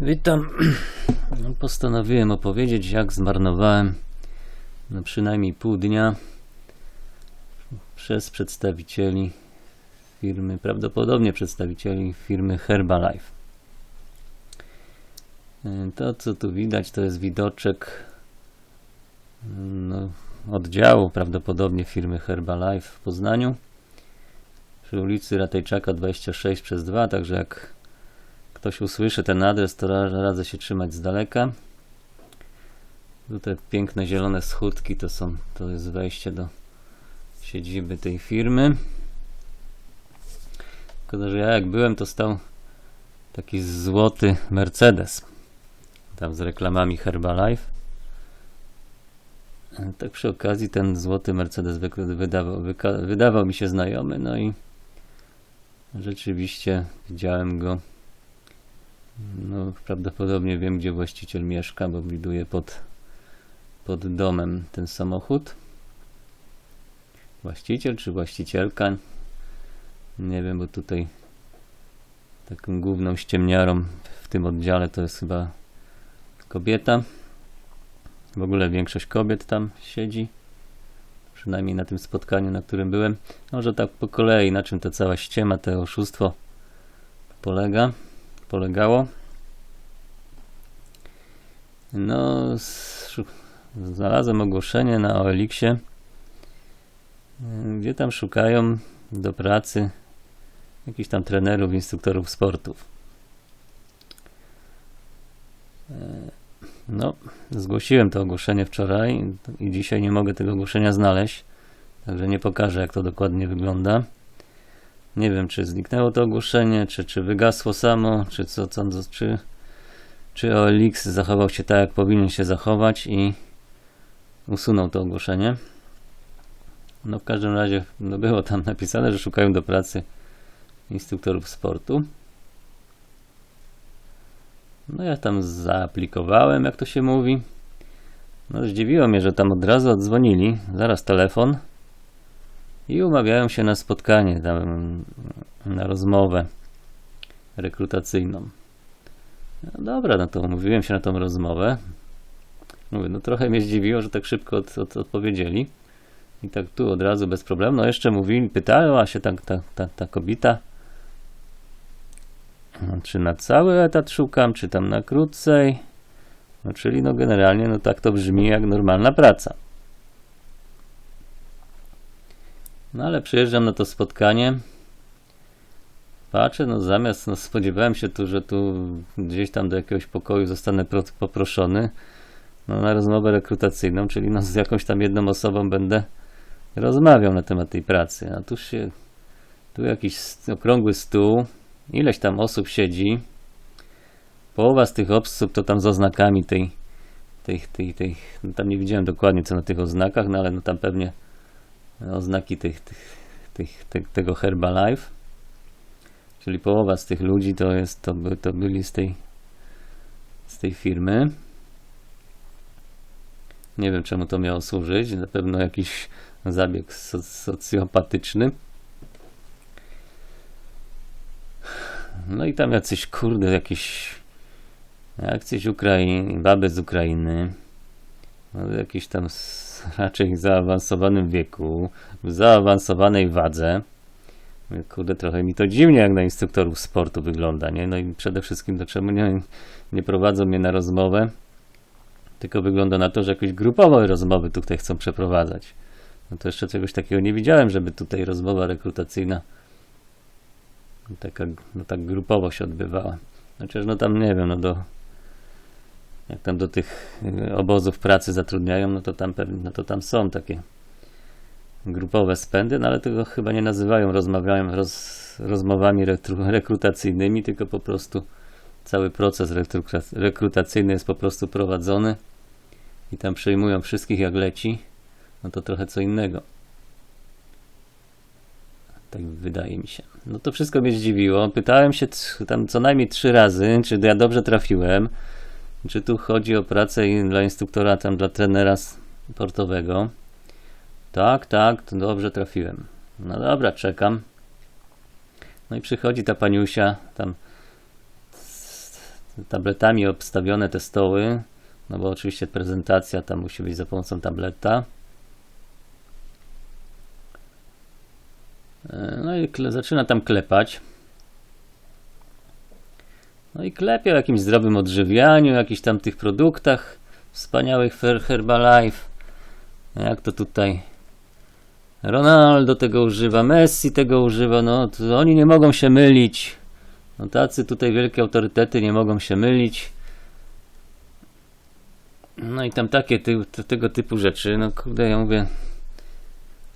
Witam. No, Postanowiłem opowiedzieć, jak zmarnowałem no przynajmniej pół dnia przez przedstawicieli firmy, prawdopodobnie przedstawicieli firmy Herbalife. Y, To, co tu widać, to jest widoczek no, oddziału prawdopodobnie firmy Herbalife w Poznaniu przy ulicy Ratejczaka 26 przez 2, także jak ktoś usłyszy ten adres, to ra- radzę się trzymać z daleka. Tutaj piękne zielone schódki to są, to jest wejście do siedziby tej firmy. Tylko, że ja jak byłem, to stał taki złoty Mercedes. Tam z reklamami Herbalife. Tak przy okazji ten złoty Mercedes wy- wydawał, wydawał mi się znajomy, no i rzeczywiście widziałem go no, prawdopodobnie wiem, gdzie właściciel mieszka, bo widuje pod, pod domem ten samochód. Właściciel czy właścicielka? Nie wiem, bo tutaj taką główną ściemniarą w tym oddziale to jest chyba kobieta. W ogóle większość kobiet tam siedzi. Przynajmniej na tym spotkaniu, na którym byłem. Może tak po kolei, na czym ta cała ściema, to oszustwo polega polegało. No, znalazłem ogłoszenie na OLX-ie, y, gdzie tam szukają do pracy jakichś tam trenerów, instruktorów sportów. E, No, zgłosiłem to ogłoszenie wczoraj i dzisiaj nie mogę tego ogłoszenia znaleźć, także nie pokażę, jak to dokładnie wygląda. Nie wiem, czy zniknęło to ogłoszenie, czy, czy wygasło samo, czy co, co, czy, czy OLX zachował się tak, jak powinien się zachować i usunął to ogłoszenie. No w każdym razie no było tam napisane, że szukają do pracy instruktorów sportu. No ja tam zaaplikowałem, jak to się mówi. No zdziwiło mnie, że tam od razu odzwonili, zaraz telefon i umawiają się na spotkanie, tam, na rozmowę rekrutacyjną. No dobra, no to umówiłem się na tą rozmowę. Mówię, no trochę mnie zdziwiło, że tak szybko od, od, odpowiedzieli. I tak tu od razu bez problemu. No jeszcze mówili, pytała się ta, ta, ta, ta kobieta, no, czy na cały etat szukam, czy tam na krócej. No czyli no generalnie no tak to brzmi jak normalna praca. No ale przyjeżdżam na to spotkanie. Patrzę, no zamiast, no spodziewałem się tu, że tu gdzieś tam do jakiegoś pokoju zostanę pro, poproszony no, na rozmowę rekrutacyjną, czyli no z jakąś tam jedną osobą będę rozmawiał na temat tej pracy. A tu się, tu jakiś okrągły stół, ileś tam osób siedzi. Połowa z tych osób to tam z oznakami tej, tej, tej, tej, no tam nie widziałem dokładnie co na tych oznakach, no ale no tam pewnie oznaki tych, tych, tych, te, tego Herbalife. Czyli połowa z tych ludzi to jest, to, by, to byli z tej, z tej firmy. Nie wiem czemu to miało służyć. Na pewno jakiś zabieg so, socjopatyczny. No i tam jacyś kurde, jakieś jacyś Ukraiń, baby z Ukrainy. No, jakiś tam raczej w zaawansowanym wieku, w zaawansowanej wadze. Kurde, trochę mi to dziwnie jak na instruktorów sportu wygląda, nie? No i przede wszystkim, dlaczego nie, nie prowadzą mnie na rozmowę, tylko wygląda na to, że jakieś grupowe rozmowy tutaj chcą przeprowadzać. No to jeszcze czegoś takiego nie widziałem, żeby tutaj rozmowa rekrutacyjna taka, no tak grupowo się odbywała. Chociaż no tam nie wiem, no do jak tam do tych y, obozów pracy zatrudniają, no to tam pewnie, no to tam są takie grupowe spędy, no ale tego chyba nie nazywają rozmawiają roz, rozmowami rekrutacyjnymi, tylko po prostu cały proces rekruta- rekrutacyjny jest po prostu prowadzony i tam przejmują wszystkich jak leci, no to trochę co innego. Tak wydaje mi się. No to wszystko mnie zdziwiło. Pytałem się tam co najmniej trzy razy, czy ja dobrze trafiłem, czy tu chodzi o pracę dla instruktora, tam dla trenera sportowego. Tak, tak, to dobrze trafiłem. No dobra, czekam. No i przychodzi ta paniusia, tam tabletami obstawione te stoły, no bo oczywiście prezentacja tam musi być za pomocą tableta. E, No i zaczyna tam klepać. No i klepie o jakimś zdrowym odżywianiu, jakichś tam tych produktach wspaniałych Herbalife. Jak to tutaj Ronaldo tego używa, Messi tego używa, no to oni nie mogą się mylić. No tacy tutaj wielkie autorytety nie mogą się mylić. No i tam takie ty, te- tego typu rzeczy, no kurde, ja mówię,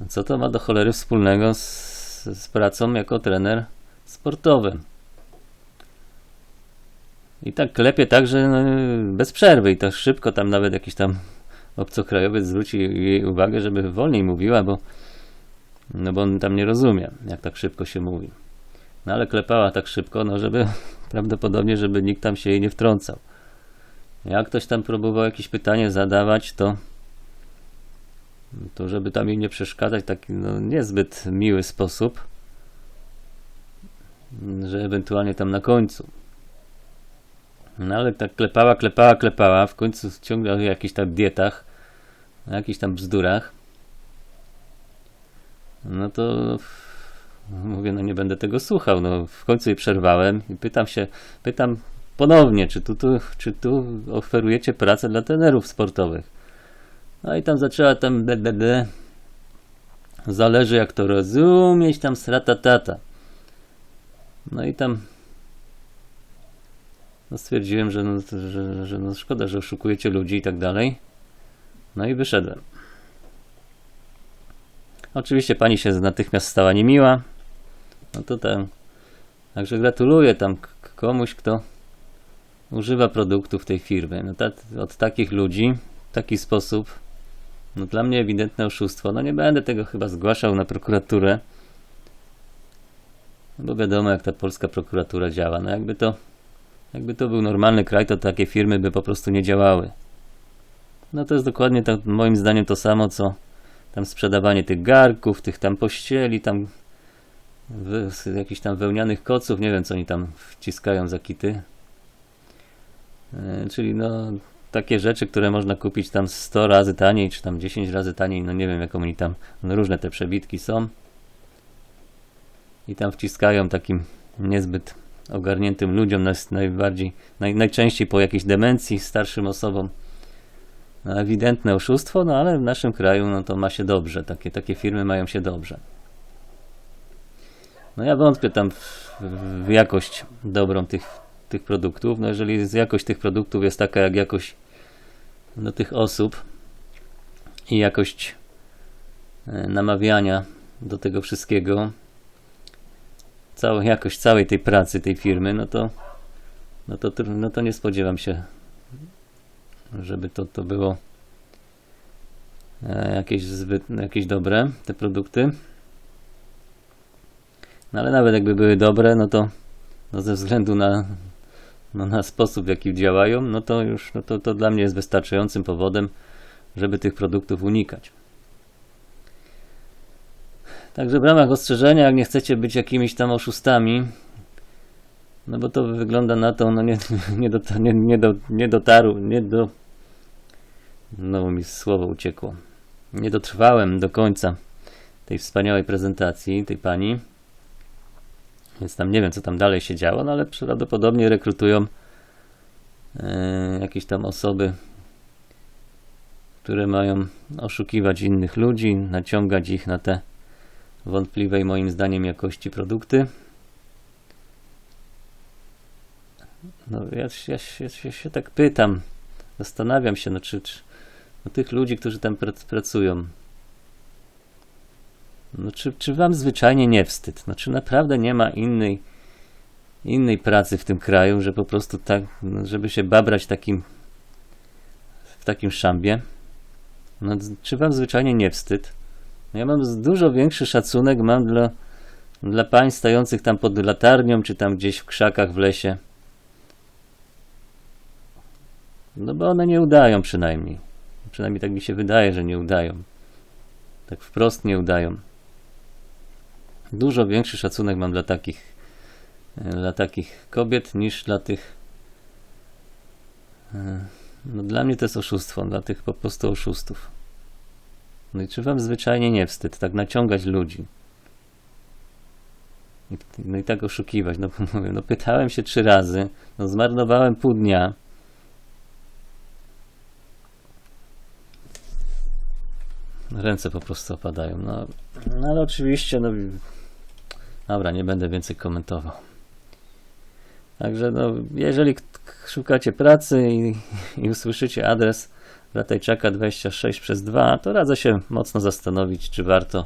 no co to ma do cholery wspólnego z, z pracą jako trener sportowy? I tak klepie tak, że no, bez przerwy i tak szybko tam nawet jakiś tam obcokrajowiec zwróci jej uwagę, żeby wolniej mówiła, bo no bo on tam nie rozumie, jak tak szybko się mówi. No ale klepała tak szybko, no żeby prawdopodobnie, żeby nikt tam się jej nie wtrącał. Jak ktoś tam próbował jakieś pytanie zadawać, to to żeby tam jej nie przeszkadzać, taki no, niezbyt miły sposób, że ewentualnie tam na końcu. No ale tak klepała, klepała, klepała, w końcu ciągle o jakichś tam dietach, o jakichś tam bzdurach. No to mówię, no nie będę tego słuchał. No w końcu jej przerwałem i pytam się, pytam ponownie, czy tu, tu, czy tu oferujecie pracę dla trenerów sportowych. No i tam zaczęła tam de. Zależy jak to rozumieć, tam strata tata. No i tam no stwierdziłem, że, no, że, że no szkoda, że oszukujecie ludzi i tak dalej. No i wyszedłem. Oczywiście pani się natychmiast stała niemiła. No to tam. Także gratuluję tam komuś, kto używa produktów tej firmy. No od takich ludzi, w taki sposób, no dla mnie ewidentne oszustwo. No nie będę tego chyba zgłaszał na prokuraturę. No bo wiadomo, jak ta polska prokuratura działa. No jakby to, jakby to był normalny kraj, to takie firmy by po prostu nie działały. No to jest dokładnie moim zdaniem to samo, co tam sprzedawanie tych garków, tych tam pościeli, tam jakichś tam wełnianych koców, nie wiem co oni tam wciskają za kity. E, czyli no takie rzeczy, które można kupić tam 100 razy taniej, czy tam 10 razy taniej, no nie wiem jaką oni tam, no różne te przebitki są. I tam wciskają takim niezbyt ogarniętym ludziom, najbardziej, naj, najczęściej po jakiejś demencji, starszym osobom. No, ewidentne oszustwo, no ale w naszym kraju no to ma się dobrze. Takie, takie firmy mają się dobrze. No ja wątpię tam w, w jakość dobrą tych, tych produktów. No jeżeli jakość tych produktów jest taka jak jakość do tych osób i jakość e, namawiania do tego wszystkiego, cała jakość całej tej pracy tej firmy, no to no to, no to nie spodziewam się żeby to, to było e, jakieś zbyt, jakieś dobre, te produkty. No ale nawet jakby były dobre, no to no ze względu na, no na sposób, w jaki działają, no to już no to, to dla mnie jest wystarczającym powodem, żeby tych produktów unikać. Także w ramach ostrzeżenia, jak nie chcecie być jakimiś tam oszustami, no bo to wygląda na to, no nie, nie, do, nie, nie, do, nie dotarł, nie do, no mi słowo uciekło. Nie dotrwałem do końca tej wspaniałej prezentacji tej pani. Więc tam nie wiem, co tam dalej się działo, no ale prawdopodobnie rekrutują e, jakieś tam osoby, które mają oszukiwać innych ludzi, naciągać ich na te wątpliwej moim zdaniem jakości produkty. No ja, ja, się, się, się tak pytam, zastanawiam się, no czy, czy no, tych ludzi, którzy tam prac, pracują, no czy, czy wam zwyczajnie nie wstyd? No czy naprawdę nie ma innej, innej pracy w tym kraju, że po prostu tak, no, żeby się babrać takim, w takim szambie? No, czy wam zwyczajnie nie wstyd? No, ja mam dużo większy szacunek mam dla, dla pań stojących tam pod latarnią, czy tam gdzieś w krzakach w lesie. No bo one nie udają przynajmniej. Przynajmniej tak mi się wydaje, że nie udają. Tak wprost nie udają. Dużo większy szacunek mam dla takich, e, dla takich kobiet niż dla tych E, No dla mnie to jest oszustwo, dla tych po prostu oszustów. No i czy wam zwyczajnie nie wstyd tak naciągać ludzi? No i tak oszukiwać. No, mówię, no pytałem się trzy razy, no zmarnowałem pół dnia. Ręce po prostu opadają. No, no ale oczywiście, no dobra, nie będę więcej komentował. Także no, jeżeli szukacie pracy i, i usłyszycie adres Ratajczaka 26 przez 2, to radzę się mocno zastanowić, czy warto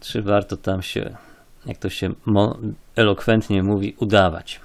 czy warto tam się, jak to się elokwentnie mówi, udawać.